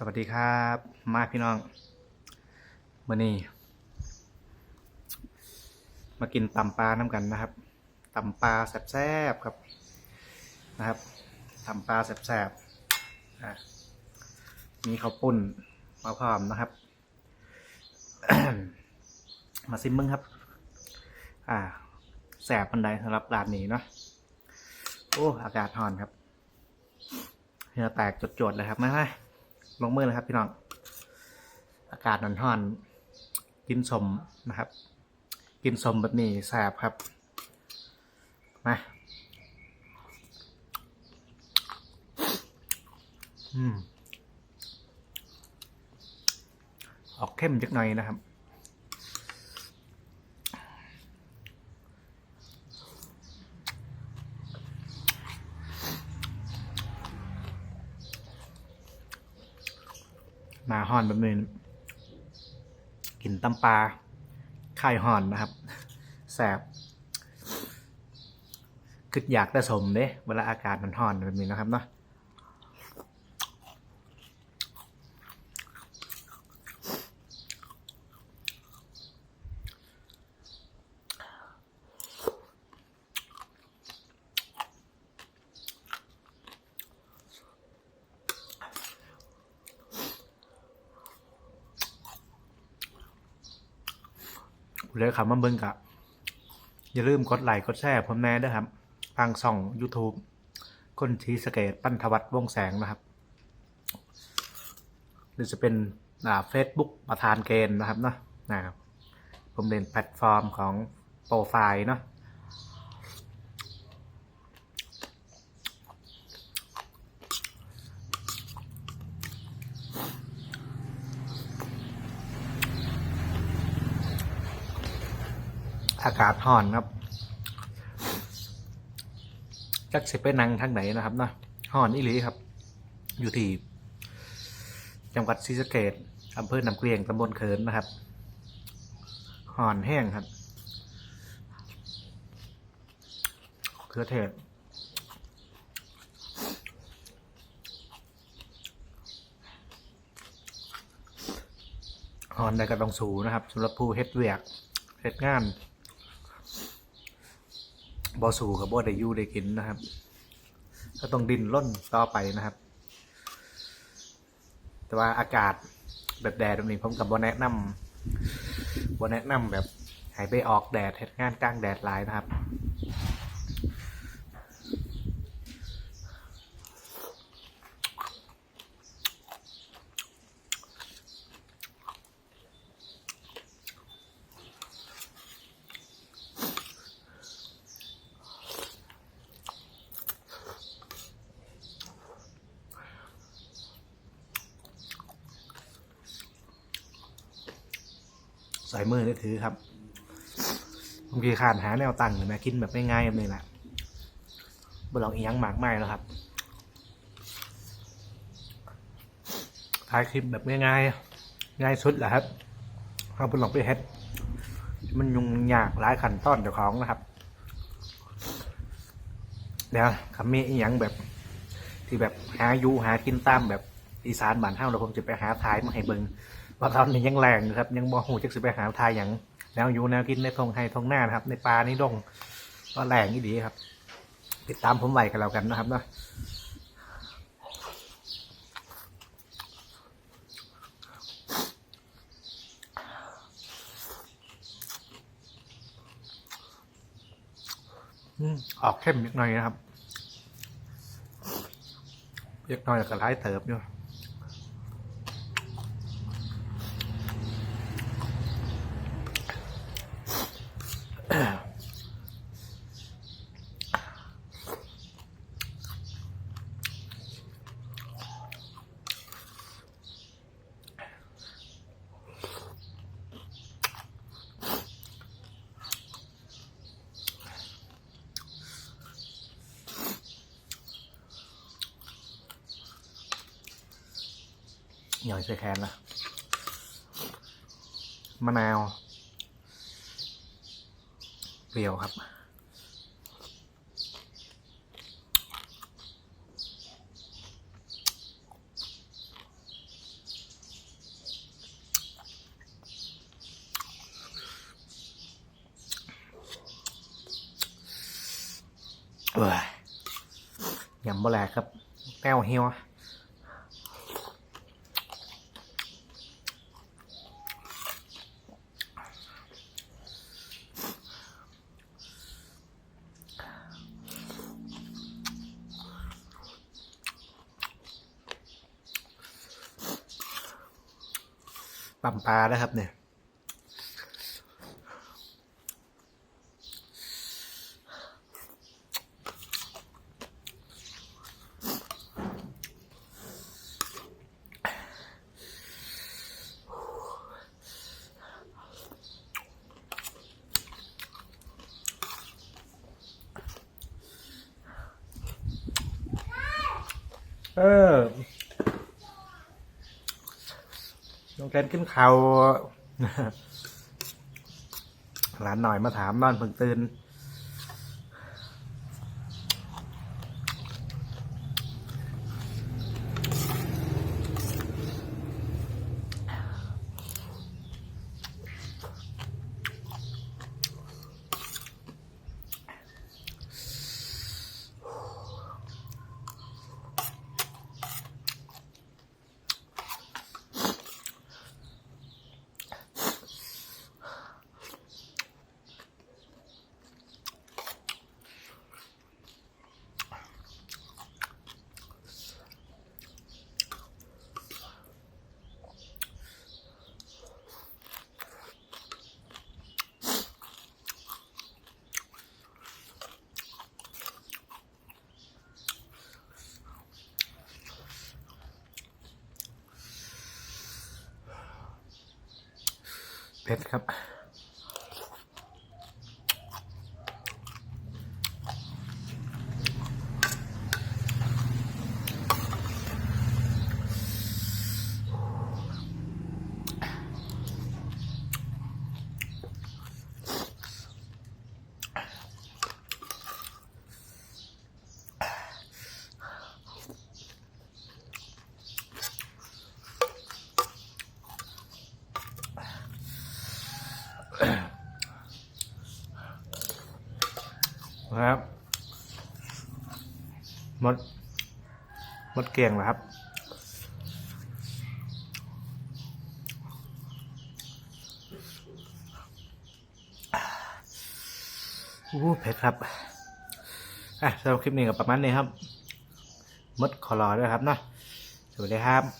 สวัสดีครับ มาพี่น้องมื่อนี้ มากินตำปลาน้ำกันนะครับตำปลาแซ่บๆครับนะครับตำปลาแซ่บๆมีข้าวปุ้นมาพร้อมนะครับ มาซิมมึงครับ อ่าแสบปันไดสำหรับร้านนี้เนาะโอ้อากาศร้อนครับเหงื่อแตกจดๆเลยครับไม่ไม่ ลงมือนะครับ พี่น้อง อากาศนันท่อนกินสมนะครับ กินสมแบบนี้แสบครับมาอืมออกเข้มจักหน่อยนะครับ นาห่อนแบบนี้กินตำปลาไข่ห่อนนะครับแสบคืออยากได้สมเด้เวลาอากาศมันห่อนแบบนี้นะครับเนาะ เลยครับมาเบิ้งกะอย่าลืมกดไลค์กดแชร์ผมแน่ด้วยครับทางช่อง YouTube คนชีสเกตปั้นทวัตวงแสงนะครับ หรือจะเป็นอ่าเฟซบุ๊กประธานเกณฑ์นะครับเนาะนะครับผมเล่นแพลตฟอร์มของโปรไฟล์เนาะ อากาศห่อนครับจักสิไปนั่งทางไหนนะครับนะห่อนอีหลีครับ อยู่ที่จังหวัดศรีสะเกดอำเภอหนำเกลียงตำบลเขินนะครับห่อนแห้งครับเครือเทศห่อนได้กระดองสูนะครับสำหรับผู้เฮ็ดเวียกเฮ็ดงาน บอสูกับบอได้อยู่ได้กินนะครับ ก็ต้องดินร่นต่อไปนะครับ แต่ว่าอากาศแบบแดดแบบนี้ผมกับบอแนะนำบ่แนะนำแบบให้ไปออกแดดเฮ็ดงานกลางแดดหลายนะครับ ใส่มือได้ถือครับบางทีขาดหาแนวตั้งหรือแม่กินแบบง่ายๆแบบนี้แหละบลองอียังหมากไม่แล้วครับถ่ายคลิปแบบง่ายๆง่ายสุดแหละครับเราไปลองไปเฮ็ดมันยุ่งยากหลายขั้นตอนเจ้าของนะครับ เดี๋ยวคำมีอีหยังแบบ ที่แบบหาอยู่หากินตามแบบอีสานบ้านเฮาแล้วผมจะไปหาทายมาให้เบิง ว่าตอนนี้ยังแรงครับ ยังบ่หูจักสิไปหาทายอย่างแนวอยู่แนวกินในทงไฮทงหน้านะครับ ในป่าในดงก็แรงนี่ดีครับ ติดตามผมไว้กันแล้วกันนะครับเนาะออกเข้มนิดหน่อยนะครับเล็กน้อยแต่ก็ร้ายเติบอยู่ หน่อยเส่แคนนะมะนาว เปรี้ยวครับ เออยำบะแลครับแป้วเฮียว ปั่มปลานะครับ เนี่ยเออ น้องแกนขึ้นเขาหลานหน่อยมาถามนอนเพิ่งตื่น เพชรครับ นะครับมดมดเกียงเหรอครับอู้เผ็ดครับ อะสำหรับคลิปนี้ก็ประมาณนี้ครับ มดขอรอด้วยครับเนาะสวัสดีครับ